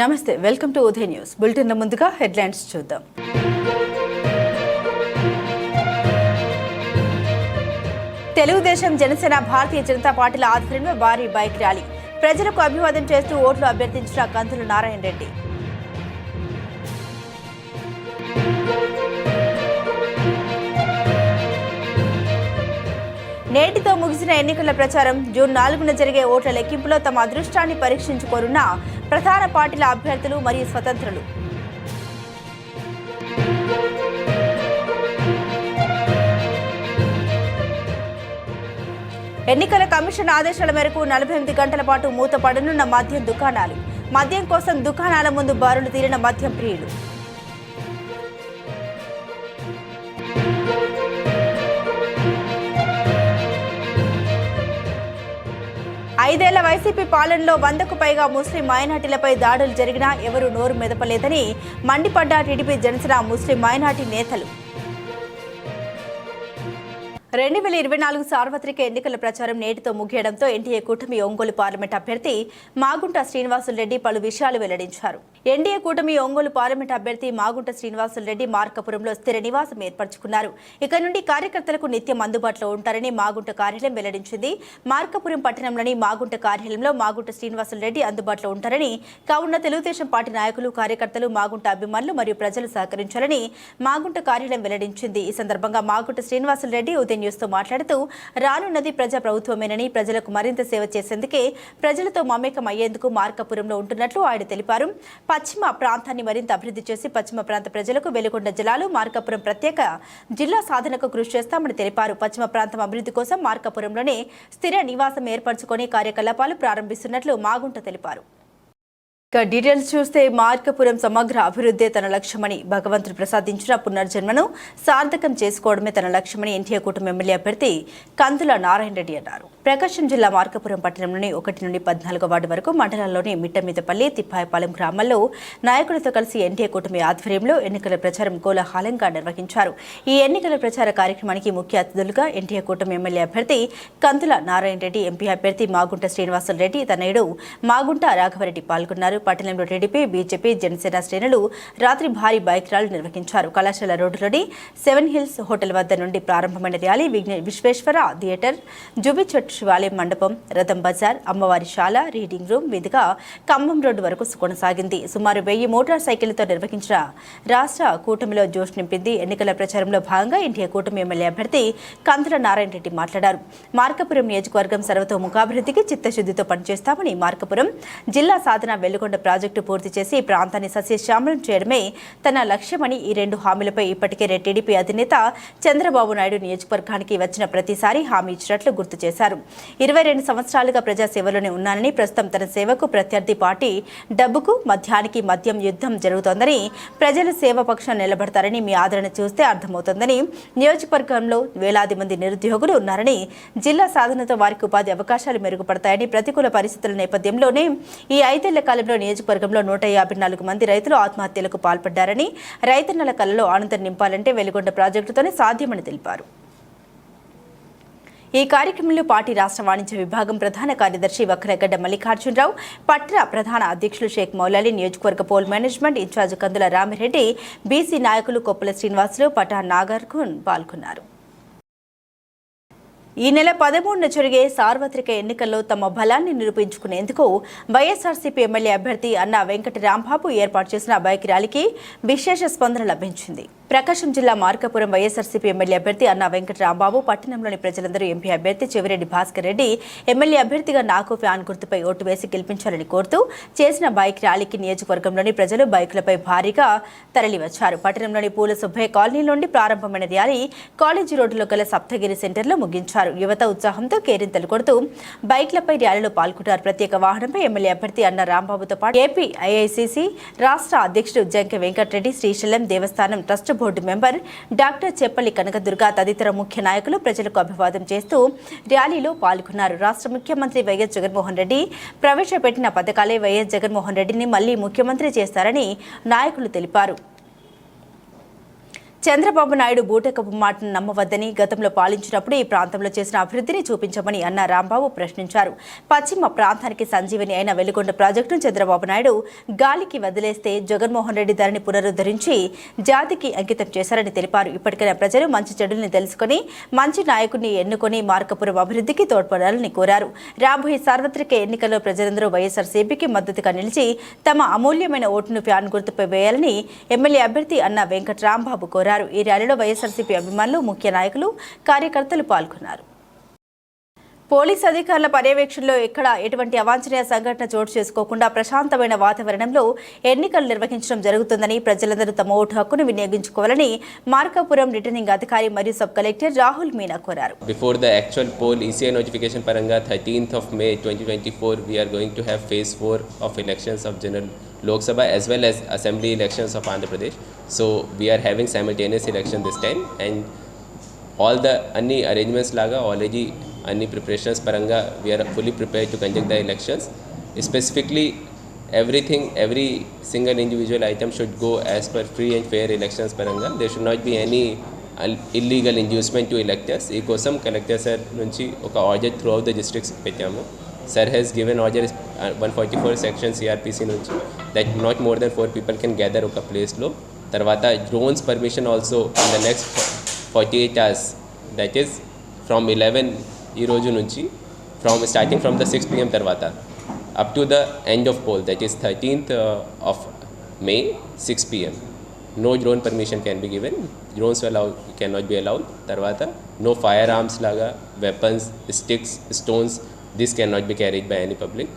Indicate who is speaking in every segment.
Speaker 1: నమస్తే welcome to Udaya news. బులెటిన్ల ముందుగా హెడ్లైన్స్ చూద్దాం. తెలుగుదేశం జనసేన భారతీయ జనతా పార్టీల ఆధ్వర్యంలో భారీ బైక్ ర్యాలీ. ప్రజలకు అభివాదం చేస్తూ ఓట్లు అభ్యర్థించిన కంతులు నారాయణ రెడ్డి నేటితో ముగిసిన ఎన్నికల ప్రచారం జూన్ నాలుగున జరిగే ఓట్ల లెక్కింపులో తమ అదృష్టాన్ని పరీక్షించుకోనున్న ప్రధాన పార్టీల అభ్యర్థులు మరియు స్వతంత్రులు. ఎన్నికల కమిషన్ ఆదేశాల మేరకు నలభై ఎనిమిది గంటల పాటు మూతపడనున్న మద్యం దుకాణాలు. మద్యం కోసం దుకాణాల ముందు బారులు తీరిన మద్యం ప్రియులు. ఐదేళ్ళ వైసీపీ పాలనలో వందకు పైగా ముస్లిం మైనార్టీలపై దాడులు జరిగినా ఎవరూ నోరు మెదపలేదని మండిపడ్డ టీడీపీ జనసేన ముస్లిం మైనార్టీ నేతలు. రెండు వేల ఇరవై నాలుగు సార్వత్రిక ఎన్నికల ప్రచారం నేటితో ముగియడంతో ఎన్డీఏ కూటమి ఒంగోలు పార్లమెంట్ అభ్యర్థి మాగుంట శ్రీనివాసులు రెడ్డి పలు విషయాలు వెల్లడించారు. ఎన్డీఏ కూటమి ఒంగోలు పార్లమెంట్ అభ్యర్థి మాగుంట శ్రీనివాసులరెడ్డి మార్కపురంలో స్థిర నివాసం ఏర్పరచుకున్నారు. ఇక నుండి కార్యకర్తలకు నిత్యం అందుబాటులో ఉంటారని మాగుంట కార్యాలయం వెల్లడించింది. మార్కపురం పట్టణంలోని మాగుంట కార్యాలయంలో మాగుంట శ్రీనివాసులు రెడ్డి అందుబాటులో ఉంటారని కావున తెలుగుదేశం పార్టీ నాయకులు కార్యకర్తలు మాగుంట అభిమానులు మరియు ప్రజలు సహకరించాలని మాగుంట కార్యాలయం వెల్లడించింది. ఈ సందర్భంగా మాగుంట శ్రీనివాసులరెడ్డి ఉదయం న్యూస్తో మాట్లాడుతూ రానున్నది ప్రజా ప్రభుత్వమేనని ప్రజలకు మరింత సేవ చేసేందుకే ప్రజలతో మమేకం అయ్యేందుకు మార్కాపురంలో ఉంటున్నట్లు ఆయన తెలిపారు. పశ్చిమ ప్రాంతాన్ని మరింత అభివృద్ధి చేసి పశ్చిమ ప్రాంత ప్రజలకు వెలుగొండ జిల్లాలు మార్కాపురం ప్రత్యేక జిల్లా సాధనకు కృషి చేస్తామని తెలిపారు. పశ్చిమ ప్రాంతం అభివృద్ధి కోసం మార్కాపురంలోనే స్థిర నివాసం ఏర్పరచుకొని కార్యకలాపాలు ప్రారంభిస్తున్నట్లు మాగుంట తెలిపారు. ఇక డీటెయిల్స్ చూస్తే మార్కపురం సమగ్ర అభివృద్ధి తన లక్ష్యమని భగవంతుడు ప్రసాదించిన పునర్జన్మను సార్థకం చేసుకోవడమే తన లక్ష్యమని ఎన్టీఏ కూటమి ఎమ్మెల్యే అభ్యర్థి కందుల నారాయణ రెడ్డి అన్నారు. ప్రకాశం జిల్లా మార్కపురం పట్టణంలోని ఒకటి నుండి పద్నాలుగో వార్డు వరకు మండలంలోని మిట్టమీదపల్లి తిప్పాయపాలెం గ్రామాల్లో నాయకులతో కలిసి ఎన్టీఏ కూటమి ఆధ్వర్యంలో ఎన్నికల ప్రచారం కోలాహలంగా నిర్వహించారు. ఈ ఎన్నికల ప్రచార కార్యక్రమానికి ముఖ్య అతిథులుగా ఎన్టీఏ కూటమి ఎమ్మెల్యే అభ్యర్థి కందుల నారాయణ రెడ్డి ఎంపీ అభ్యర్థి మాగుంట శ్రీనివాసులు రెడ్డి తనయుడు మాగుంట రాఘవరెడ్డి పాల్గొన్నారు. పట్టణంలో టీడీపీ బీజేపీ జనసేన శ్రేణులు రాత్రి భారీ బైక్ ర్యాలీ నిర్వహించారు. కళాశాల రోడ్డులోని సెవెన్ హిల్స్ హోటల్ వద్ద నుండి ప్రారంభమైన ర్యాలీ విశ్వేశ్వర థియేటర్ జుబిచెట్ శివాలయం మండపం రథం బజార్ అమ్మవారి శాల రీడింగ్ రూమ్ మీదుగా ఖమ్మం రోడ్డు వరకు కొనసాగింది. సుమారు వెయ్యి మోటార్ సైకిళ్ళతో నిర్వహించిన రాష్ట్ర కూటమిలో జోష్ నింపింది. ఎన్నికల ప్రచారంలో భాగంగా ఎన్టీఏ కూటమి ఎమ్మెల్యే అభ్యర్థి కందుల నారాయణ రెడ్డి మాట్లాడారు. మార్కపురం నియోజకవర్గం సర్వతోముఖాభివృద్ధికి చిత్తశుద్ధితో పనిచేస్తామని మార్కపురం జిల్లా సాధన వెలుగొండ ప్రాజెక్టు పూర్తి చేసి ఈ ప్రాంతాన్ని సస్యశ్యామలం చేయడమే తన లక్ష్యమని ఈ రెండు హామీలపై ఇప్పటికే టీడీపీ అధినేత చంద్రబాబు నాయుడు నియోజకవర్గానికి వచ్చిన ప్రతిసారి హామీ ఇచ్చినట్లు గుర్తు చేశారు. ఇరవై రెండు సంవత్సరాలుగా ప్రజాసేవలోనే ఉన్నానని ప్రస్తుతం తన సేవకు ప్రత్యర్థి పార్టీ డబ్బుకు మద్యానికి మద్యం యుద్ధం జరుగుతోందని ప్రజలు సేవ పక్షం నిలబడతారని మీ ఆదరణ చూస్తే అర్థమవుతోందని నియోజకవర్గంలో వేలాది మంది నిరుద్యోగులు ఉన్నారని జిల్లా సాధనతో వారికి ఉపాధి అవకాశాలు మెరుగుపడతాయని ప్రతికూల పరిస్థితుల నేపథ్యంలోనే ఈ ఐదేళ్ళ కాలంలో నియోజకవర్గంలో నూట యాభై నాలుగు మంది రైతులు ఆత్మహత్యలకు పాల్పడ్డారని రైతన్నల కలలో ఆనందం నింపాలంటే వెలుగొండ ప్రాజెక్టుతోనే సాధ్యమని తెలిపారు. ఈ కార్యక్రమంలో పార్టీ రాష్ట్ర వాణిజ్య విభాగం ప్రధాన కార్యదర్శి వక్రగడ్డ మల్లికార్జునరావు పట్టణ ప్రధాన అధ్యక్షులు షేక్ మౌలాలి నియోజకవర్గ poll management incharge Kandula Ramireddy BC నాయకులు కొప్పుల శ్రీనివాసులు పటా నాగర్ఖున్ పాల్గొన్నారు. ఈ నెల పదమూడున జరిగే సార్వత్రిక ఎన్నికల్లో తమ బలాన్ని నిరూపించుకునేందుకు వైఎస్ఆర్సీపీ ఎమ్మెల్యే అభ్యర్థి అన్న వెంకట రాంబాబు ఏర్పాటు చేసిన బైక్ ర్యాలీకి విశేష స్పందన లభించింది. ప్రకాశం జిల్లా మార్కాపురం వైఎస్ఆర్సీపీ ఎమ్మెల్యే అభ్యర్థి అన్న వెంకట రాంబాబు పట్టణంలోని ప్రజలందరూ ఎంపీ అభ్యర్థి చెవిరెడ్డి భాస్కర్ రెడ్డి ఎమ్మెల్యే అభ్యర్థిగా నాకు ఫ్యాన్ గుర్తుపై ఓటు వేసి గెలిపించాలని కోరుతూ చేసిన బైక్ ర్యాలీకి నియోజకవర్గంలోని ప్రజలు బైకులపై భారీగా తరలివచ్చారు. పట్టణంలోని పూల సుబ్బయ్య కాలనీ నుండి ప్రారంభమైన ర్యాలీ కాలేజీ రోడ్డులో గల సప్తగిరి సెంటర్లో ముగించారు. యువత ఉత్సాహంతో కేరింతలు కొడుతూ బైక్లపై ర్యాలీలో పాల్గొంటారు. ప్రత్యేక వాహనంపై ఎమ్మెల్యే అభ్యర్థి అన్న రాంబాబుతో పాటు ఏపీ ఐఐసిసి రాష్ట్ర అధ్యక్షుడు Janke Venkatareddy Srisailam Devasthanam trust board member doctor Cheppalli Kanakadurga తదితర ముఖ్య నాయకులు ప్రజలకు అభివాదం చేస్తూ ర్యాలీలో పాల్గొన్నారు. రాష్ట్ర ముఖ్యమంత్రి వైఎస్ జగన్మోహన్ రెడ్డి ప్రవేశపెట్టిన పథకాలే వైఎస్ జగన్మోహన్ రెడ్డిని మళ్ళీ ముఖ్యమంత్రి చేస్తారని నాయకులు తెలిపారు. చంద్రబాబు నాయుడు బూటకపు మాటను నమ్మవద్దని గతంలో పాలించినప్పుడు ఈ ప్రాంతంలో చేసిన అభివృద్ధిని చూపించమని అన్న రాంబాబు ప్రశ్నించారు. పశ్చిమ ప్రాంతానికి సంజీవని అయిన వెలుగొండ ప్రాజెక్టును చంద్రబాబు నాయుడు గాలికి వదిలేస్తే జగన్మోహన్ రెడ్డి దానిని పునరుద్ధరించి జాతికి అంకితం చేశారని తెలిపారు. ఇప్పటికైనా ప్రజలు మంచి చెడుల్ని తెలుసుకుని మంచి నాయకుడిని ఎన్నుకొని మార్కపురం అభివృద్ధికి తోడ్పడాలని కోరారు. రాబోయే సార్వత్రిక ఎన్నికల్లో ప్రజలందరూ వైఎస్ఆర్సీపీకి మద్దతుగా నిలిచి తమ అమూల్యమైన ఓటును ఫ్యాన్ గుర్తుపై వేయాలని ఎమ్మెల్యే అభ్యర్థి అన్న వెంకట రాంబాబు కోరారు ఈ ర్యాలీలో వైఎస్ఆర్సీపీ అభిమానులు ముఖ్య నాయకులు కార్యకర్తలు పాల్గొన్నారు. పోలీస్ అధికారుల పర్యవేక్షణలో ఎక్కడ ఎటువంటి అవాంఛనీయ సంఘటన చోటు చేసుకోకుండా ప్రశాంతమైన వాతావరణంలో ఎన్నికలు నిర్వహించడం జరుగుతుందని ప్రజలందరూ తమ ఓటు హక్కును వినియోగించుకోవాలని మార్కాపురం రిటర్నింగ్ అధికారి మరియు సబ్ కలెక్టర్ రాహుల్ మీనా కోరారు.
Speaker 2: Before the actual poll ECI notification పరంగా thirteenth of May twenty twenty four we're going to have phase four of elections of general Lok Sabha as well as assembly elections of Andhra Pradesh so we are having simultaneous election this time and all the అన్ని arrangements లాగా already అన్ని preparations పరంగా we are fully prepare to conduct the elections specifically everything every every individual item should go as per free and fair elections పరంగా. They should not be any illegal inducement to electors ఈ కోసం collector sir నుంచి ఒక order throughout the districts పెట్టాము sir he's given order one forty four section CRPC నుంచి that not more than four people can gather ఒక ప్లేస్లో తర్వాత drones permission also in the next forty eight hours that is from eleven ఈ రోజు నుంచి from starting from the six PM తర్వాత up to the end of poll that is thirteenth of May six PM no drone permission can be given drones allow cannot be allowed తర్వాత no firearms లాగా weapons sticks stones this cannot be carried by any public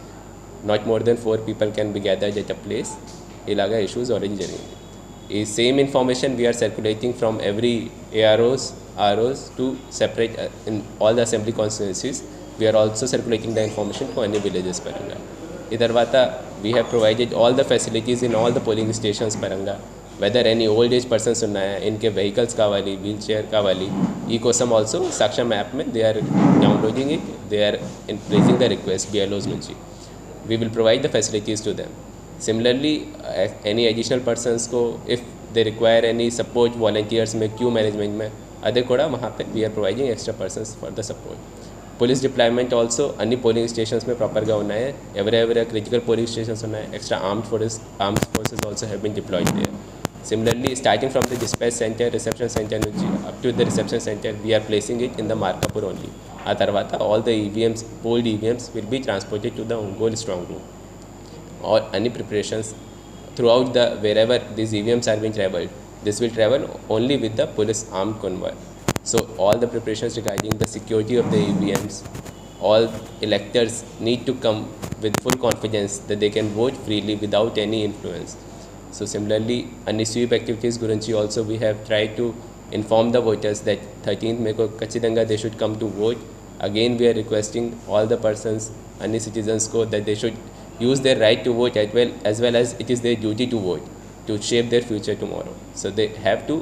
Speaker 2: not more than four people can be gathered at a place ఇలాగా issues already జరిగింది ఈ same information we are circulating from every AROs ROs to separate in all the assembly constituencies we are also circulating the information to అన్ని villages పరంగా ఈ తర్వాత we have provided all the facilities in all the polling stations పరంగా whether any old age persons ఉన్నాయా ఇన్కే vehicles కావాలి wheelchair కావాలి ఈ కోసం also Saksham app may they are downloading it they are in placing the request BLOs నుంచి we will provide the facilities to them. Similarly, uh, any additional persons को if they require any support volunteers में queue management में other కూడా वहाँ पे we are providing extra persons for the support. Police deployment also అన్ని polling stations మీద ప్రాపర్గా ఉన్నాయి ఎవరెవరైనా క్రిటికల్ పోలింగ్ స్టేషన్స్ ఉన్నాయి extra armed forces armed forces also have been deployed there similarly starting from the dispatch center reception center నుంచి up to the reception center we are placing it in the Markapur only ఆ తర్వాత all the EVMs polled EVMs will be transported to the Ongole strong room or any preparations throughout the wherever these EVMs are being traveled. This will travel only with the police armed convoy. So all the preparations regarding the security of the EVMs, all electors need to come with full confidence that they can vote freely without any influence. So similarly, any sweep activities gurinchi also we have tried to inform the voters that 13th May ko Kachidanga they should come to vote. Again, we are requesting all the persons, any citizens ko that they should use their right to vote as well as well as it is their duty to vote to shape their future tomorrow. So they have to.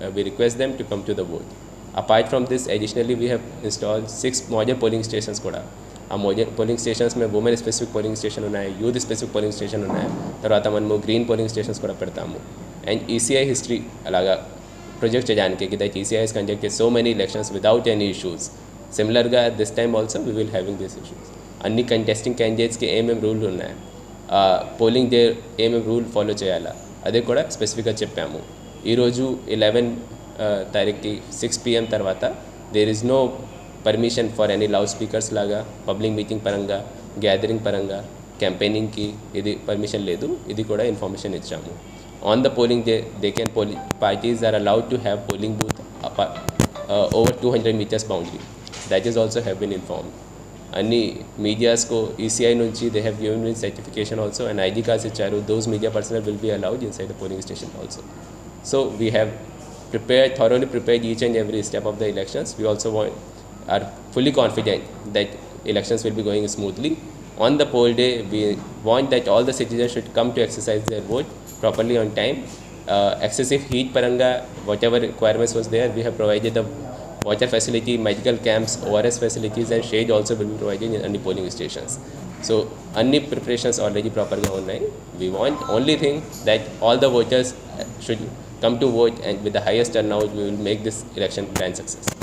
Speaker 2: Uh, we request them to come to the vote. Apart from this, additionally, we have installed six modern polling stations. కూడా ఆ model polling stations మేము women specific polling station ఉన్నాయి youth specific polling station ఉన్నాయి తర్వాత మనము green polling stations కూడా పెడతాము and ECI history అలాగా ప్రొజెక్ట్ చేయడానికి కి that ECI is conduct so many elections without any issues సిమిలర్గా this time also we will having this issues అన్ని కంటెస్టింగ్ క్యాండిడేట్స్కి ఏమేమి రూల్ ఉన్నాయి? పోలింగ్ డే ఏమేమి రూల్ ఫాలో చేయాలా? అదే కూడా స్పెసిఫిక్గా చెప్పాము. ఈరోజు ఎలెవెన్ తారీఖుకి సిక్స్ పిఎం తర్వాత there is no permission for any loudspeakers లాగా పబ్లిక్ మీటింగ్ పరంగా గ్యాదరింగ్ పరంగా క్యాంపెయినింగ్కి ఇది పర్మిషన్ లేదు. ఇది కూడా ఇన్ఫర్మేషన్ ఇచ్చాము. On the polling day they can పోలి parties are allowed to have polling booth over two hundred metres boundary that is also have been informed any medias ko ECI nunchi they have given me certification also and ID cards icharu those media personnel will be allowed inside the polling station also. So we have prepared thoroughly prepared each and every step of the elections. We also want, are fully confident that elections will be going smoothly. On the poll day, we want that all the citizens should come to exercise their vote properly on time. Uh, excessive heat paranga, whatever requirements was there, we have provided the water facility medical camps ors facilities and shade also will be provided in any polling stations so any preparations already properly online we want only thing that all the voters should come to vote and with the highest turnout, we will make this election grand success.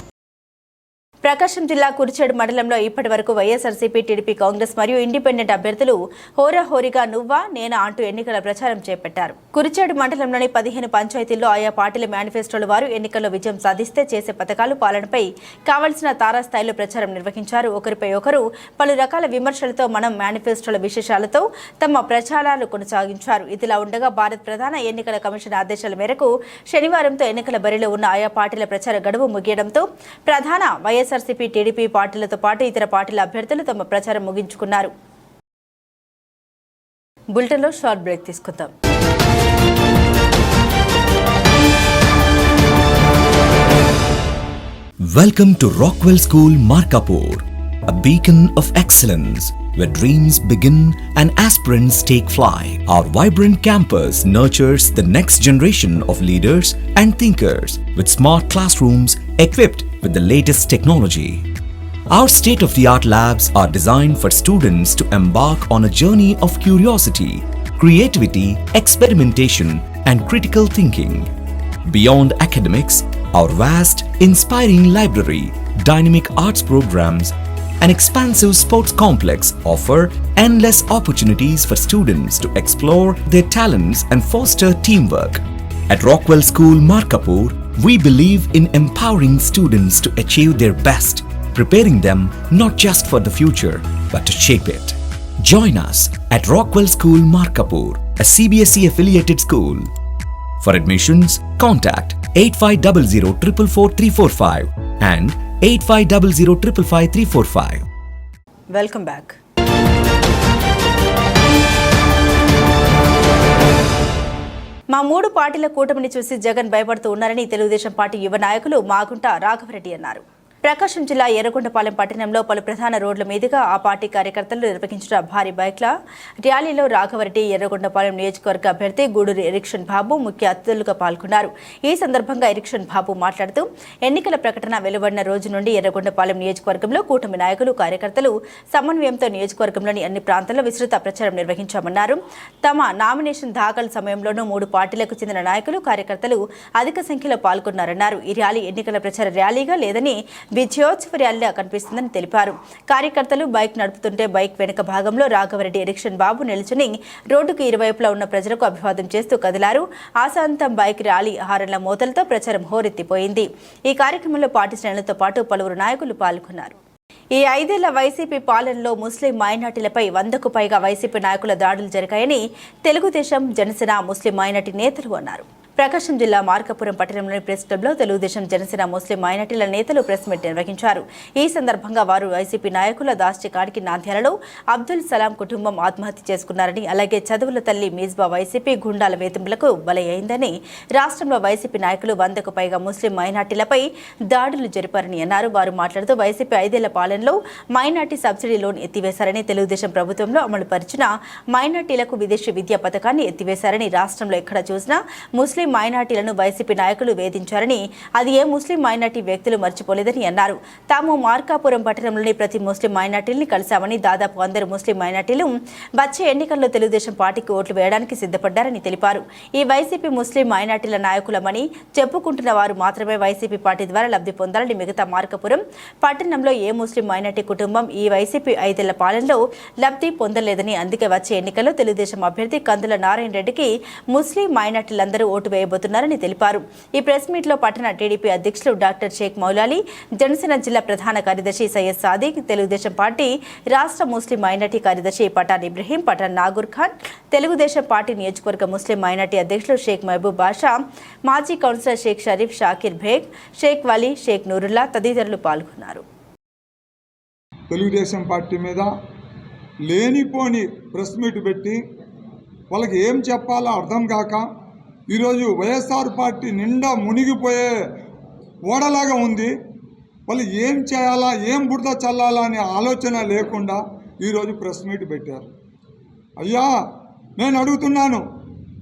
Speaker 1: Prakasam జిల్లా కురిచేడు మండలంలో ఇప్పటి వరకు YSRCP TDP Congress మరియు independent అభ్యర్థులు హోరాహోరీగా నువ్వా నేనా అంటూ ఎన్నికల ప్రచారం చేపట్టారు. కురిచేడు మండలంలోని పదిహేను పంచాయతీల్లో ఆయా పార్టీల మేనిఫెస్టోల వారు ఎన్నికల్లో విజయం సాధిస్తే చేసే పథకాలు పాలనపై కావలసిన తారాస్థాయిలో ప్రచారం నిర్వహించారు. ఒకరిపై ఒకరు పలు రకాల విమర్శలతో మనం మేనిఫెస్టోల విశేషాలతో తమ ప్రచారాలు కొనసాగించారు. ఇదిలా ఉండగా భారత్ ప్రధాన ఎన్నికల కమిషన్ ఆదేశాల మేరకు శనివారంతో ఎన్నికల బరిలో ఉన్న ఆయా పార్టీల ప్రచార గడువు ముగియడంతో ప్రధాన వైఎస్ వైఎస్ఆర్సీపీ టీడీపీ పార్టీలతో పాటు ఇతర పార్టీల అభ్యర్థులు తమ ప్రచారం ముగించుకున్నారు. బులెటిన్లో షార్ట్ బ్రేక్ తీసుకుందాం.
Speaker 3: Welcome to Rockwell School Markapur, a beacon of excellence. Where dreams begin and aspirants take flight. Our vibrant campus nurtures the next generation of leaders and thinkers with smart classrooms equipped with the latest technology. Our state of the art labs are designed for students to embark on a journey of curiosity, creativity, experimentation, and critical thinking. Beyond academics, our vast, inspiring library, dynamic arts programs, and expansive sports complex offer endless opportunities for students to explore their talents and foster teamwork. At Rockwell School, Markapur, we believe in empowering students to achieve their best, preparing them not just for the future, but to shape it. Join us at Rockwell School, Markapur, a CBSE affiliated school. For admissions, contact 8500 and 8500
Speaker 1: welcome back మా మూడు పార్టీల కూటమిని చూసి జగన్ భయపడుతూ ఉన్నారని Telugu Desam party యువ నాయకులు మాగుంట రాఘవరెడ్డి అన్నారు. ప్రకాశం జిల్లా ఎర్రగొండపాలెం పట్టణంలో పలు ప్రధాన రోడ్ల మీదుగా ఆ పార్టీ కార్యకర్తలు నిర్వహించిన భారీ బైక్ల ర్యాలీలో రాఘవరెడ్డి ఎర్రగొండపాలెం నియోజకవర్గ అభ్యర్థి గూడూరు ఎరిక్షన్ బాబు ముఖ్య అతిథులుగా పాల్గొన్నారు. ఈ సందర్భంగా ఎరిక్షన్ బాబు మాట్లాడుతూ ఎన్నికల ప్రకటన వెలువడిన రోజు నుండి ఎర్రగొండపాలెం నియోజకవర్గంలో కూటమి నాయకులు కార్యకర్తలు సమన్వయంతో నియోజకవర్గంలోని అన్ని ప్రాంతాల్లో విస్తృత ప్రచారం నిర్వహించామన్నారు. తమ నామినేషన్ దాఖలు సమయంలోనూ మూడు పార్టీలకు చెందిన నాయకులు కార్యకర్తలు అధిక సంఖ్యలో పాల్గొన్నారన్నారు. ఈ ర్యాలీ ఎన్నికల ప్రచార ర్యాలీగా లేదని విజయోత్సవ ర్యాలీగా కనిపిస్తుందని తెలిపారు. కార్యకర్తలు బైక్ నడుపుతుంటే బైక్ వెనుక భాగంలో రాఘవరెడ్డి ఎరిక్షన్ బాబు నిల్చుని రోడ్డుకు ఇరువైపులా ఉన్న ప్రజలకు అభివాదం చేస్తూ కదిలారు. ఆశాంతం బైక్ ర్యాలీ హారన్ల మోతలతో ప్రచారం హోరెత్తిపోయింది. ఈ కార్యక్రమంలో పార్టీ శ్రేణులతో పాటు పలువురు నాయకులు పాల్గొన్నారు. ఈ ఐదేళ్ళ వైసీపీ పాలనలో ముస్లిం మైనార్టీలపై వందకు పైగా వైసీపీ నాయకుల దాడులు జరిగాయని తెలుగుదేశం జనసేన ముస్లిం మైనార్టీ నేతలు అన్నారు. ప్రకాశం జిల్లా మార్కపురం పట్టణంలోని ప్రెస్ క్లబ్లో తెలుగుదేశం జనసేన ముస్లిం మైనార్టీల నేతలు ప్రెస్ మీట్ నిర్వహించారు. ఈ సందర్భంగా వారు వైసీపీ నాయకుల దాస్టి కాడికి నాంద్యాలలో అబ్దుల్ సలాం కుటుంబం ఆత్మహత్య చేసుకున్నారని అలాగే చదువుల తల్లి మీజ్బా వైసీపీ గుండాల వేధింపులకు బలయ్యిందని రాష్ట్రంలో వైసీపీ నాయకులు వందకు పైగా ముస్లిం మైనార్టీలపై దాడులు జరిపారని అన్నారు. వారు మాట్లాడుతూ వైసీపీ ఐదేళ్ళ పాలనలో మైనార్టీ సబ్సిడీ లోన్ ఎత్తివేశారని తెలుగుదేశం ప్రభుత్వంలో అమలు పరిచిన మైనార్టీలకు విదేశీ విద్యా పథకాన్ని ఎత్తివేశారని రాష్ట్రంలో ఎక్కడ చూసినా ముస్లిం మైనార్టీలను వైసీపీ నాయకులు వేధించారని అది ఏ ముస్లిం మైనార్టీ వ్యక్తులు మర్చిపోలేదని అన్నారు. తాము మార్కాపురం పట్టణంలోని ప్రతి ముస్లిం మైనార్టీల్ని కలిశామని దాదాపు అందరు ముస్లిం మైనార్టీలు వచ్చే ఎన్నికల్లో తెలుగుదేశం పార్టీకి ఓట్లు వేయడానికి సిద్ధపడ్డారని తెలిపారు. ఈ వైసీపీ ముస్లిం మైనార్టీల నాయకులమని చెప్పుకుంటున్న వారు మాత్రమే వైసీపీ పార్టీ ద్వారా లబ్ధి పొందాలని మిగతా మార్కపురం పట్టణంలో ఏ ముస్లిం మైనార్టీ కుటుంబం ఈ వైసీపీ ఐదేళ్ళ పాలనలో లబ్ధి పొందలేదని అందుకే వచ్చే ఎన్నికల్లో తెలుగుదేశం అభ్యర్థి కందుల నారాయణ రెడ్డికి ముస్లిం మైనార్టీలందరూ ఓటు వేయబోతున్నారని తెలిపారు. ఈ ప్రెస్ మీట్లో పట్టణ టీడీపీ అధ్యక్షులు డాక్టర్ షేక్ మౌలాలి జనసేన జిల్లా ప్రధాన కార్యదర్శి సయ్యద్ సాదిక్ తెలుగుదేశం పార్టీ రాష్ట్ర ముస్లిం మైనార్టీ కార్యదర్శి పఠాన్ ఇబ్రహీం పఠాన్ నాగూర్ ఖాన్ తెలుగుదేశం పార్టీ నియోజకవర్గ ముస్లిం మైనార్టీ అధ్యక్షులు షేక్ మహబూబ్ బాషా మాజీ కౌన్సిలర్ షేక్ షరీఫ్ షాకిర్ బేగ్ షేక్ వలీ షేక్ నూరుల్లా తదితరులు పాల్గొన్నారు.
Speaker 4: తెలుగుదేశం పార్టీ మీద లేనిపోని ప్రెస్ మీట్ పెట్టి వాళ్ళకి ఏం చెప్పాలో అర్థం కాక ఈరోజు వైఎస్ఆర్ పార్టీ నిండా మునిగిపోయే ఓడలాగా ఉంది. వాళ్ళు ఏం చేయాలా ఏం బురద చల్లాలా అనే ఆలోచన లేకుండా ఈరోజు ప్రెస్ మీట్ పెట్టారు. అయ్యా నేను అడుగుతున్నాను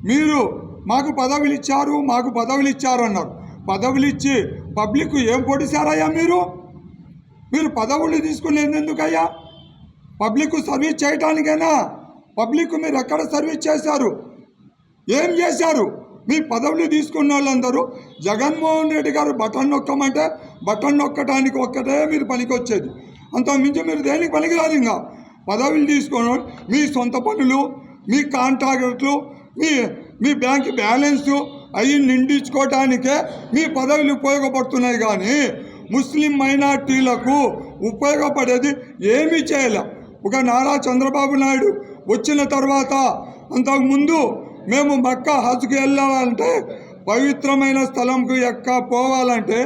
Speaker 4: మీరు మాకు పదవులు ఇచ్చారు మాకు పదవులు ఇచ్చారు అన్నారు. పదవులు ఇచ్చి పబ్లిక్ ఏం పొడిశారయ్యా మీరు? మీరు పదవులు తీసుకునేది ఎందుకయ్యా? పబ్లిక్ సర్వీస్ చేయటానికైనా? పబ్లిక్ మీరు ఎక్కడ సర్వీస్ చేశారు? ఏం చేశారు? మీ పదవులు తీసుకున్న వాళ్ళందరూ జగన్మోహన్ రెడ్డి గారు బటన్ నొక్కమంటే బటన్ నొక్కడానికి ఒక్కటే మీరు పనికొచ్చేది. అంత మించి మీరు దేనికి పనికిరాదు ఇంకా? పదవులు తీసుకున్న మీ సొంత పనులు మీ కాంట్రాక్ట్లు మీ మీ బ్యాంక్ బ్యాలెన్సు అవి నిండించుకోవటానికే మీ పదవులు ఉపయోగపడుతున్నాయి కానీ ముస్లిం మైనార్టీలకు ఉపయోగపడేది ఏమీ చేయలే. ఒక నారా చంద్రబాబు నాయుడు వచ్చిన తర్వాత అంతకుముందు మేము మక్కా హజ్కి వెళ్ళాలంటే పవిత్రమైన స్థలంకు ఎక్క పోవాలంటే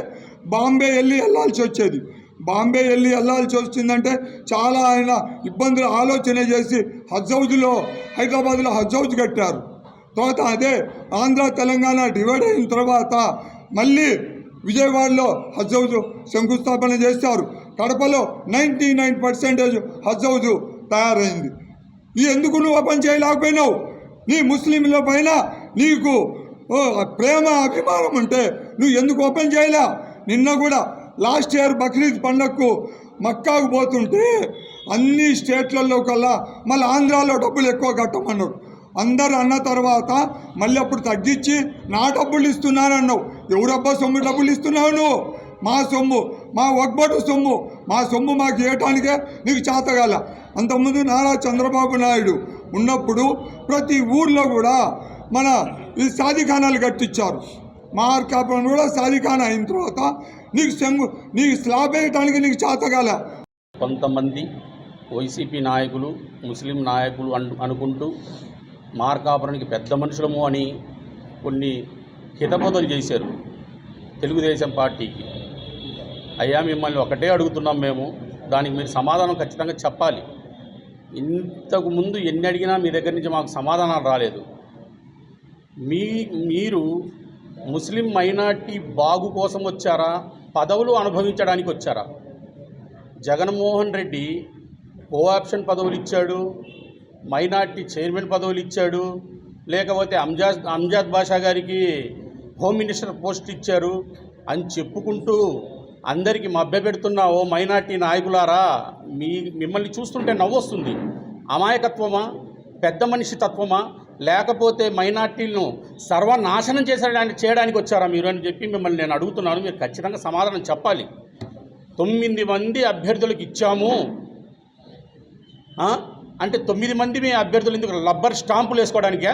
Speaker 4: బాంబే వెళ్ళి వెళ్ళాల్సి వచ్చేది. బాంబే వెళ్ళి వెళ్ళాల్సి వచ్చిందంటే చాలా ఆయన ఇబ్బందులు ఆలోచన చేసి హజ్జౌజ్లో హైదరాబాద్లో హజ్ హౌజ్ కట్టారు. తర్వాత అదే ఆంధ్ర తెలంగాణ డివైడ్ అయిన తర్వాత మళ్ళీ విజయవాడలో హజ్జౌజ్ శంకుస్థాపన చేశారు. కడపలో నైంటీ నైన్ పర్సెంటేజ్ హజ్జౌజ్ తయారైంది. ఈ ఎందుకు నువ్వు ఓపెన్ చేయలేకపోయినావు? నీ ముస్లింల పైన నీకు ఓ, ప్రేమ అభిమానం ఉంటే నువ్వు ఎందుకు ఓపెన్ చేయలే? నిన్న కూడా లాస్ట్ ఇయర్ బక్రీద్ పండగకు మక్కాకు పోతుంటే అన్ని స్టేట్లలో కల్లా మళ్ళీ ఆంధ్రాలో డబ్బులు ఎక్కువ కట్టమన్నారు. అందరు అన్న తర్వాత మళ్ళీ అప్పుడు తగ్గించి నా డబ్బులు ఇస్తున్నానన్నావు. ఎవరబ్బా సొమ్ము డబ్బులు ఇస్తున్నావు నువ్వు? మా సొమ్ము మా ఒక్కబొట్టు సొమ్ము మా సొమ్ము మాకు ఇవ్వటానికే నీకు చేతగాల అంతకుముందు నారా చంద్రబాబు నాయుడు ఉన్నప్పుడు ప్రతి ఊర్లో కూడా మన ఈ సాధికానాలు కట్టించారు. మార్కాపురం కూడా సాధికాన అయిన తర్వాత నీకు సెంగు నీకు స్లాబ్ వేయటానికి నీకు చేతగాల
Speaker 5: కొంతమంది వైసీపీ నాయకులు ముస్లిం నాయకులు అనుకుంటూ మార్కాపురానికి పెద్ద మనుషులము అని కొన్ని హితబోధలు చేశారు తెలుగుదేశం పార్టీకి. అయ్యా మిమ్మల్ని ఒకటే అడుగుతున్నాం మేము. దానికి మీరు సమాధానం ఖచ్చితంగా చెప్పాలి. ఇంతకు ముందు ఎన్ని అడిగినా మీ దగ్గర నుంచి మాకు సమాధానాలు రాలేదు. మీ మీరు ముస్లిం మైనార్టీ బాగు కోసం వచ్చారా? పదవులు అనుభవించడానికి వచ్చారా? జగన్మోహన్ రెడ్డి కోఆప్షన్ పదవులు ఇచ్చాడు మైనార్టీ చైర్మన్ పదవులు ఇచ్చాడు లేకపోతే అంజాద్ అంజాద్ బాషా గారికి హోమ్ మినిస్టర్ పోస్ట్ ఇచ్చారు అని చెప్పుకుంటూ అందరికీ మభ్యపెడుతున్న ఓ మైనార్టీ నాయకులారా మీ మిమ్మల్ని చూస్తుంటే నవ్వొస్తుంది. అమాయకత్వమా? పెద్ద మనిషి తత్వమా? లేకపోతే మైనార్టీలను సర్వనాశనం చేసేదాన్ని చేయడానికి వచ్చారా మీరు అని చెప్పి మిమ్మల్ని నేను అడుగుతున్నాను. మీరు ఖచ్చితంగా సమాధానం చెప్పాలి. తొమ్మిది మంది అభ్యర్థులకు ఇచ్చాము. అంటే తొమ్మిది మంది మీ అభ్యర్థులు ఎందుకు? లబ్బర్ స్టాంపులు వేసుకోవడానికే?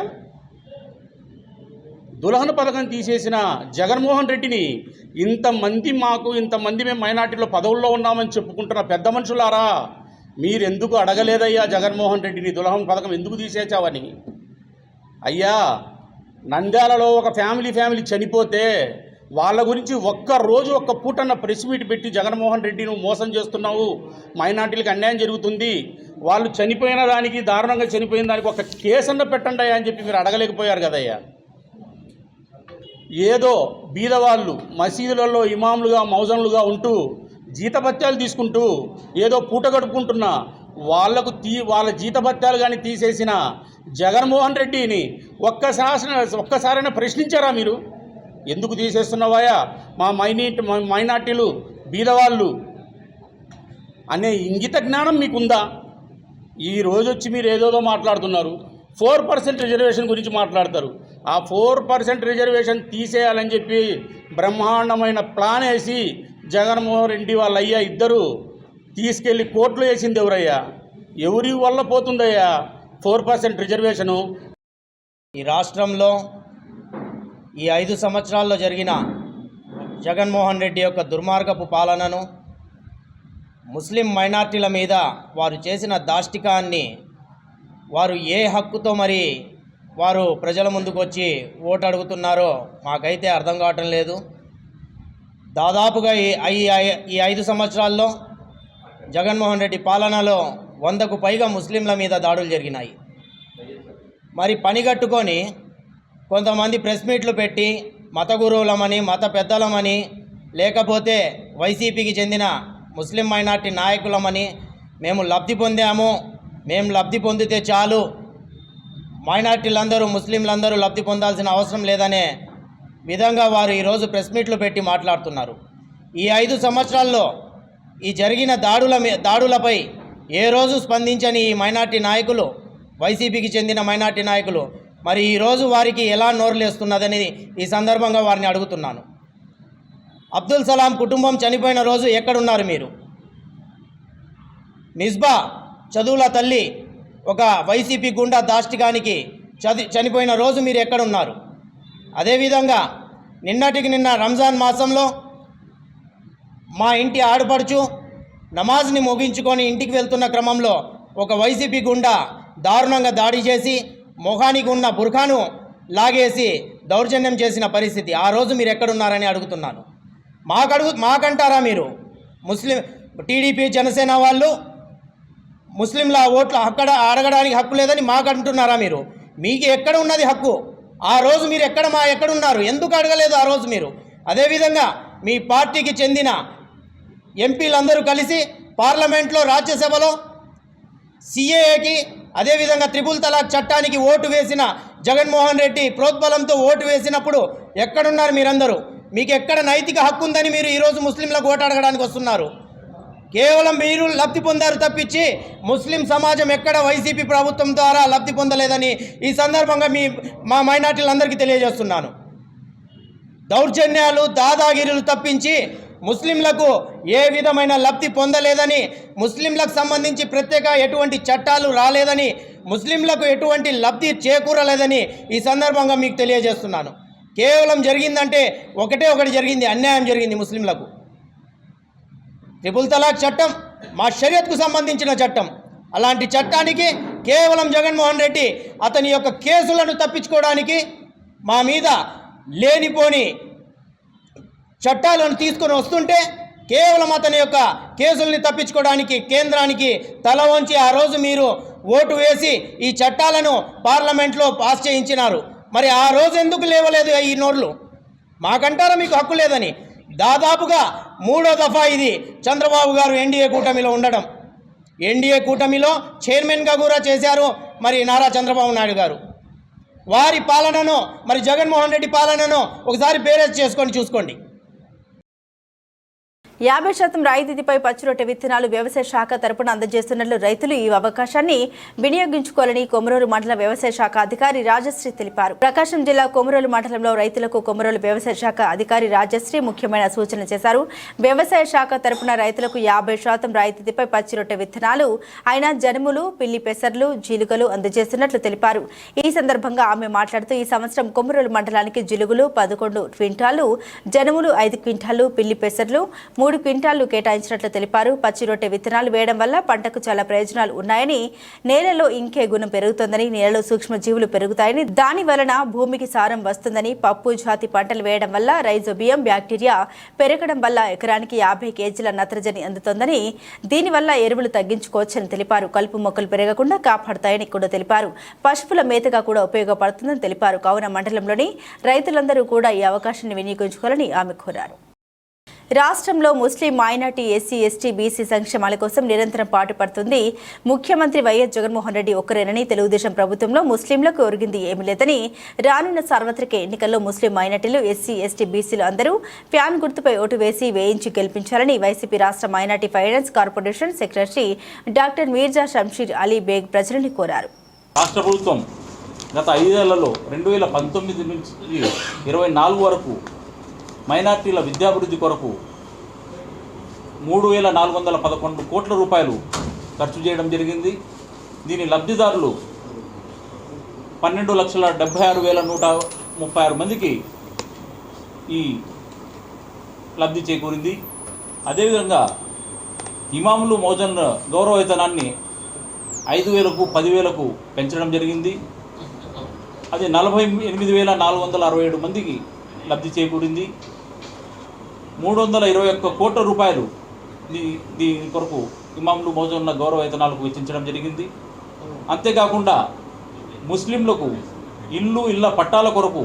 Speaker 5: దులహన పథకం తీసేసిన జగన్మోహన్ రెడ్డిని ఇంతమంది మాకు ఇంతమంది మేము మైనార్టీలో పదవుల్లో ఉన్నామని చెప్పుకుంటున్న పెద్ద మనుషులారా మీరెందుకు అడగలేదయ్యా జగన్మోహన్ రెడ్డిని? దులహన పథకం ఎందుకు తీసేసావని అయ్యా నంద్యాలలో ఒక ఫ్యామిలీ ఫ్యామిలీ చనిపోతే వాళ్ళ గురించి ఒక్క రోజు ఒక్క పూటన్న ప్రెస్ మీట్ పెట్టి జగన్మోహన్ రెడ్డి నువ్వు మోసం చేస్తున్నావు మైనార్టీలకు అన్యాయం జరుగుతుంది వాళ్ళు చనిపోయిన దానికి దారుణంగా చనిపోయిన దానికి ఒక కేసన్న పెట్టండి అని చెప్పి మీరు అడగలేకపోయారు కదయ్యా. ఏదో బీదవాళ్ళు మసీదులలో ఇమాములుగా మౌజన్లుగా ఉంటూ జీతభత్యాలు తీసుకుంటూ ఏదో పూట గడుపుకుంటున్న వాళ్ళకు తీ వాళ్ళ జీతభత్యాలు కానీ తీసేసిన జగన్మోహన్ రెడ్డిని ఒక్కసారి ఒక్కసారైనా ప్రశ్నించారా మీరు? ఎందుకు తీసేస్తున్నావాయా మా మైనార్టీ మైనార్టీలు బీదవాళ్ళు అనే ఇంగిత జ్ఞానం మీకుందా? ఈ రోజు వచ్చి మీరు ఏదోదో మాట్లాడుతున్నారు. ఫోర్ పర్సెంట్ రిజర్వేషన్ గురించి మాట్లాడతారు. ఆ ఫోర్ పర్సెంట్ రిజర్వేషన్ తీసేయాలని చెప్పి బ్రహ్మాండమైన ప్లాన్ వేసి జగన్మోహన్ రెడ్డి వాళ్ళ అయ్యా ఇద్దరు తీసుకెళ్ళి కోర్టులో వేసింది ఎవరయ్యా? ఎవరి వల్ల పోతుందయ్యా ఫోర్ పర్సెంట్ రిజర్వేషను?
Speaker 6: ఈ రాష్ట్రంలో ఈ ఐదు సంవత్సరాల్లో జరిగిన జగన్మోహన్ రెడ్డి యొక్క దుర్మార్గపు పాలనను ముస్లిం మైనార్టీల మీద వారు చేసిన దాష్టికాన్ని వారు ఏ హక్కుతో మరి వారు ప్రజల ముందుకు వచ్చి ఓటు అడుగుతున్నారో మాకైతే అర్థం కావటం లేదు. దాదాపుగా ఈ ఐ- ఈ ఐదు సంవత్సరాల్లో జగన్మోహన్ రెడ్డి పాలనలో వందకు పైగా ముస్లింల మీద దాడులు జరిగినాయి. మరి పని కట్టుకొని కొంతమంది ప్రెస్ మీట్లు పెట్టి మత గురువులమని మత పెద్దలమని లేకపోతే వైసీపీకి చెందిన ముస్లిం మైనార్టీ నాయకులమని మేము లబ్ధి పొందాము మేము లబ్ధి పొందితే చాలు మైనార్టీలందరూ ముస్లింలందరూ లబ్ధి పొందాల్సిన అవసరం లేదనే విధంగా వారు ఈరోజు ప్రెస్ మీట్లు పెట్టి మాట్లాడుతున్నారు. ఈ ఐదు సంవత్సరాల్లో ఈ జరిగిన దాడుల దాడులపై ఏ రోజు స్పందించని ఈ మైనార్టీ నాయకులు వైసీపీకి చెందిన మైనార్టీ నాయకులు మరి ఈరోజు వారికి ఎలా నోరులేస్తున్నదని ఈ సందర్భంగా వారిని అడుగుతున్నాను. అబ్దుల్ సలాం కుటుంబం చనిపోయిన రోజు ఎక్కడున్నారు మీరు? మిస్బా చదువుల తల్లి ఒక వైసీపీ గుండా దాష్టికానికి చది చనిపోయిన రోజు మీరు ఎక్కడున్నారు? అదేవిధంగా నిన్నటికి నిన్న రంజాన్ మాసంలో మా ఇంటి ఆడపడుచు నమాజ్ని ముగించుకొని ఇంటికి వెళ్తున్న క్రమంలో ఒక వైసీపీ గుండా దారుణంగా దాడి చేసి మొహానికి ఉన్న బుర్ఖాను లాగేసి దౌర్జన్యం చేసిన పరిస్థితి. ఆ రోజు మీరు ఎక్కడున్నారని అడుగుతున్నాను మాకు అడుగు మాకంటారా మీరు? ముస్లిం టీడీపీ జనసేన వాళ్ళు ముస్లింల ఓట్లు అక్కడ అడగడానికి హక్కు లేదని మాకు అంటున్నారా మీరు? మీకు ఎక్కడ ఉన్నది హక్కు? ఆ రోజు మీరు ఎక్కడ మా ఎక్కడున్నారు ఎందుకు అడగలేదు ఆ రోజు మీరు? అదేవిధంగా మీ పార్టీకి చెందిన ఎంపీలందరూ కలిసి పార్లమెంట్లో రాజ్యసభలో సిఏఏకి అదేవిధంగా త్రిపుల్ తలాక్ చట్టానికి ఓటు వేసిన జగన్మోహన్ రెడ్డి ప్రోద్బలంతో ఓటు వేసినప్పుడు ఎక్కడున్నారు మీరందరూ? మీకు ఎక్కడ నైతిక హక్కు ఉందని మీరు ఈరోజు ముస్లింలకు ఓటు అడగడానికి వస్తున్నారు? కేవలం మీరు లబ్ధి పొందారు తప్పించి ముస్లిం సమాజం ఎక్కడ వైసీపీ ప్రభుత్వం ద్వారా లబ్ధి పొందలేదని ఈ సందర్భంగా మీ మా మైనార్టీలందరికీ తెలియజేస్తున్నాను. దౌర్జన్యాలు దాదాగిరీలు తప్పించి ముస్లింలకు ఏ విధమైన లబ్ధి పొందలేదని ముస్లింలకు సంబంధించి ప్రత్యేక ఎటువంటి చట్టాలు రాలేదని ముస్లింలకు ఎటువంటి లబ్ధి చేకూరలేదని ఈ సందర్భంగా మీకు తెలియజేస్తున్నాను. కేవలం జరిగిందంటే ఒకటే ఒకటి జరిగింది అన్యాయం జరిగింది ముస్లింలకు. ట్రిపుల్ తలాక్ చట్టం మా షరియత్కు సంబంధించిన చట్టం. అలాంటి చట్టానికి కేవలం జగన్మోహన్ రెడ్డి అతని యొక్క కేసులను తప్పించుకోవడానికి మా మీద లేనిపోని చట్టాలను తీసుకొని వస్తుంటే కేవలం అతని యొక్క కేసుల్ని తప్పించుకోవడానికి కేంద్రానికి తల వంచి ఆ రోజు మీరు ఓటు వేసి ఈ చట్టాలను పార్లమెంట్లో పాస్ చేయించినారు. మరి ఆ రోజు ఎందుకు లేవలేదు ఈ నోర్లు? మాకంటారా మీకు హక్కు లేదని? దాదాపుగా మూడో దఫా ఇది చంద్రబాబు గారు ఎన్డీఏ కూటమిలో ఉండడం. ఎన్డీఏ కూటమిలో చైర్మన్గా కూడా చేశారు మరి నారా చంద్రబాబు నాయుడు గారు. వారి పాలనను మరి జగన్మోహన్ రెడ్డి పాలనను ఒకసారి బేరేజ్ చేసుకొని చూసుకోండి.
Speaker 1: యాభై శాతం రాయితీపై పచ్చిరొట్టె విత్తనాలు వ్యవసాయ శాఖ తరపున అందజేస్తున్నట్లు రైతులు ఈ అవకాశాన్ని వినియోగించుకోవాలని కొమరోలు మండల వ్యవసాయ శాఖ అధికారి రాజశ్రీ తెలిపారు. ప్రకాశం జిల్లా కొమరోలు మండలంలో రైతులకు కొమరోలు వ్యవసాయ శాఖ అధికారి రాజశ్రీ ముఖ్యమైన సూచన చేశారు. వ్యవసాయ శాఖ తరపున రైతులకు యాభై శాతం రాయితీపై పచ్చిరొట్టె విత్తనాలు అయిన జనుములు పిల్లి పెసర్లు జీలుగలు అందజేస్తున్నట్లు తెలిపారు. ఈ సందర్భంగా ఆమె మాట్లాడుతూ ఈ సంవత్సరం కొమరోలు మండలానికి జిలుగులు పదకొండు క్వింటాలు జనుములు ఐదు క్వింటాలు పిల్లి పెసర్లు మూడు క్వింటాలు కేటాయించినట్లు తెలిపారు. పచ్చి రొట్టె విత్తనాలు వేయడం వల్ల పంటకు చాలా ప్రయోజనాలు ఉన్నాయని నేలలో ఇంకే గుణం పెరుగుతుందని నేలలో సూక్ష్మజీవులు పెరుగుతాయని దాని వలన భూమికి సారం వస్తుందని పప్పు జాతి పంటలు వేయడం వల్ల రైజోబియం బ్యాక్టీరియా పెరగడం వల్ల ఎకరానికి యాభై కేజీల నత్రజని అందుతుందని దీనివల్ల ఎరువులు తగ్గించుకోవచ్చని తెలిపారు. కలుపు మొక్కలు పెరగకుండా కాపాడుతాయని కూడా తెలిపారు. పశువుల మేతగా కూడా ఉపయోగపడుతుందని తెలిపారు. కావున మండలంలోని రైతులందరూ కూడా ఈ అవకాశాన్ని వినియోగించుకోవాలని ఆమె కోరారు. రాష్ట్రంలో ముస్లిం మైనార్టీ ఎస్సీ ఎస్టీ బీసీ సంక్షేమాల కోసం నిరంతరం పాటుపడుతుంది. ముఖ్యమంత్రి వైఎస్ జగన్మోహన్ రెడ్డి ఒక్కరేనని తెలుగుదేశం ప్రభుత్వంలో ముస్లింలకు ఒరిగింది ఏమీ లేదని రానున్న సార్వత్రిక ఎన్నికల్లో ముస్లిం మైనార్టీలు ఎస్సీ ఎస్టీ బీసీలు అందరూ ఫ్యాన్ గుర్తుపై ఓటు వేసి వేయించి గెలిపించాలని వైసీపీ రాష్ట్ర minority finance corporation secretary doctor Mirza Shamsheer Ali Baig ప్రజలని కోరారు.
Speaker 7: రాష్ట్ర ప్రభుత్వం గత ఐదేళ్ళలో రెండు వేల పంతొమ్మిది నుంచి ఇరవై నాలుగు వరకు మైనార్టీల విద్యాభివృద్ధి కొరకు మూడు వేల నాలుగు వందల పదకొండు కోట్ల రూపాయలు ఖర్చు చేయడం జరిగింది. దీని లబ్ధిదారులు పన్నెండు లక్షల డెబ్భై ఆరు వేల నూట ముప్పై ఆరు మందికి ఈ లబ్ధి చేకూరింది. అదేవిధంగా ఇమాములు మోజన్ గౌరవవేతనాన్ని ఐదు వేలకు పదివేలకు పెంచడం జరిగింది. అది నలభై ఎనిమిది వేల నాలుగు వందల అరవై ఏడు మందికి లబ్ధి చేకూరింది. మూడు వందల ఇరవై ఒక్క కోట్ల రూపాయలు దీని కొరకు ఇమాంలు మోజన్న గౌరవ వేతనాలకు వెచ్చించడం జరిగింది. అంతేకాకుండా ముస్లింలకు ఇల్లు ఇళ్ళ పట్టాల కొరకు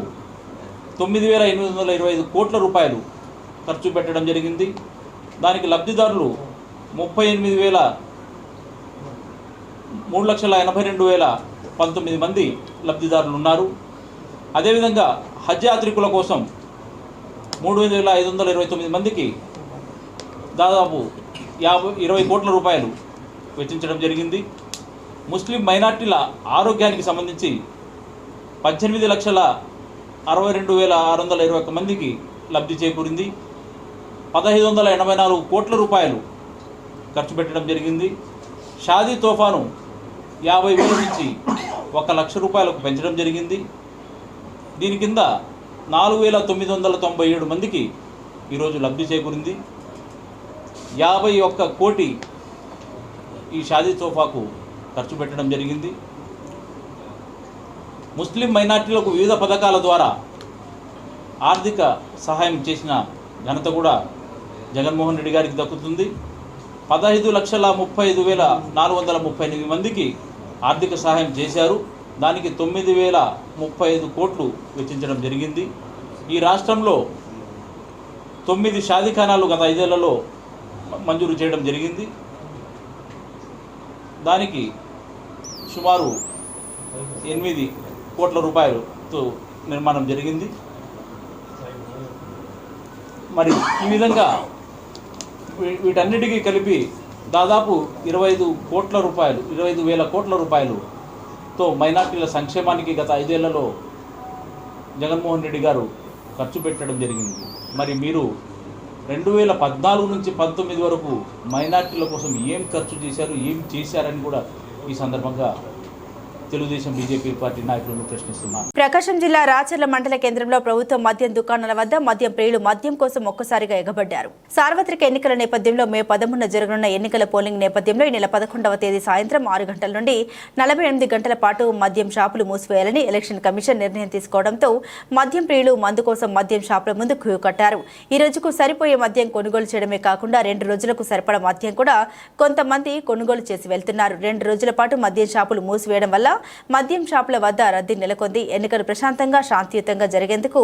Speaker 7: తొమ్మిది వేల ఎనిమిది వందల ఇరవై ఐదు కోట్ల రూపాయలు ఖర్చు పెట్టడం జరిగింది. దానికి లబ్ధిదారులు ముప్పై ఎనిమిది వేల మూడు లక్షల ఎనభై రెండు వేల పంతొమ్మిది మంది లబ్ధిదారులు ఉన్నారు అదేవిధంగా హజ్ యాత్రికుల కోసం మూడు వేల ఐదు వందల ఇరవై తొమ్మిది మందికి దాదాపు యాభై ఇరవై కోట్ల రూపాయలు వెచ్చించడం జరిగింది. ముస్లిం మైనార్టీల ఆరోగ్యానికి సంబంధించి పద్దెనిమిది లక్షల అరవై రెండు వేల ఆరు వందల ఇరవై ఒక్క మందికి లబ్ధి చేకూరింది. పదహైదు వందల ఎనభై నాలుగు కోట్ల రూపాయలు ఖర్చు పెట్టడం జరిగింది. షాదీ తోఫాను యాభై వేల నుంచి ఒక లక్ష రూపాయలకు పెంచడం జరిగింది. దీని కింద నాలుగు వేల తొమ్మిది వందల తొంభై ఏడు మందికి ఈరోజు లబ్ధి చేకూరింది. యాభై ఒక్క కోటి ఈ షాదీ తోఫాకు ఖర్చు పెట్టడం జరిగింది. ముస్లిం మైనార్టీలకు వివిధ పథకాల ద్వారా ఆర్థిక సహాయం చేసిన ఘనత కూడా జగన్మోహన్ రెడ్డి గారికి దక్కుతుంది. పదహైదు లక్షల ముప్పై ఐదు వేల నాలుగు వందల ముప్పై ఎనిమిది మందికి ఆర్థిక సహాయం చేశారు. దానికి తొమ్మిది వేల ముప్పై ఐదు కోట్లు వెచ్చించడం జరిగింది. ఈ రాష్ట్రంలో తొమ్మిది షాదిఖానాలు గత ఐదేళ్ళలో మంజూరు చేయడం జరిగింది. దానికి సుమారు ఎనిమిది కోట్ల రూపాయలతో నిర్మాణం జరిగింది. మరి ఈ విధంగా వీటన్నిటికీ కలిపి దాదాపు ఇరవై ఐదు కోట్ల రూపాయలు ఇరవై ఐదు వేల కోట్ల తో మైనార్టీల సంక్షేమానికి గత ఐదేళ్ళలో జగన్మోహన్ రెడ్డి గారు ఖర్చు పెట్టడం జరిగింది. మరి మీరు రెండు వేల పద్నాలుగు నుంచి పంతొమ్మిది వరకు మైనార్టీల కోసం ఏం ఖర్చు చేశారు ఏం చేశారని కూడా ఈ సందర్భంగా తెలుగుదేశం బీజేపీ పార్టీ నాయకులను ప్రశ్నిస్తున్నారు
Speaker 1: ప్రకాశం జిల్లా రాచర్ల మండల కేంద్రంలో ప్రభుత్వ మద్యం దుకాణాల వద్ద మద్యం ప్రియులు మద్యం కోసం ఒక్కసారిగా ఎగబడ్డారు. సార్వత్రిక ఎన్నికల నేపథ్యంలో మే పదమూడున జరగనున్న ఎన్నికల పోలింగ్ నేపథ్యంలో ఈ నెల పదకొండవ తేదీ సాయంత్రం ఆరు గంటల నుండి నలభై ఎనిమిది గంటల పాటు మద్యం షాపులు మూసివేయాలని ఎలక్షన్ కమిషన్ నిర్ణయం తీసుకోవడంతో మద్యం ప్రియులు మందు కోసం మద్యం షాపుల ముందు క్యూ కట్టారు. ఈ రోజుకు సరిపోయే మద్యం కొనుగోలు చేయడమే కాకుండా రెండు రోజులకు సరిపడ మద్యం కూడా కొంతమంది కొనుగోలు చేసి వెళ్తున్నారు. రెండు రోజుల పాటు మద్యం షాపులు మూసివేయడం వల్ల మద్యం షాపుల వద్ద రద్దీ నెలకొంది. ఎన్నికలు ప్రశాంతంగా శాంతియుతంగా జరిగేందుకు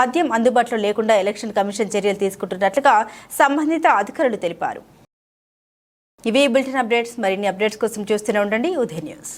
Speaker 1: మద్యం అందుబాటులో లేకుండా ఎలక్షన్ కమిషన్ చర్యలు తీసుకుంటున్నట్లుగా సంబంధిత అధికారులు తెలిపారు. ఇవే బులెటిన్ అప్డేట్స్. మరిన్ని అప్డేట్స్ కోసం చూస్తూనే ఉండండి. ఉదయ న్యూస్.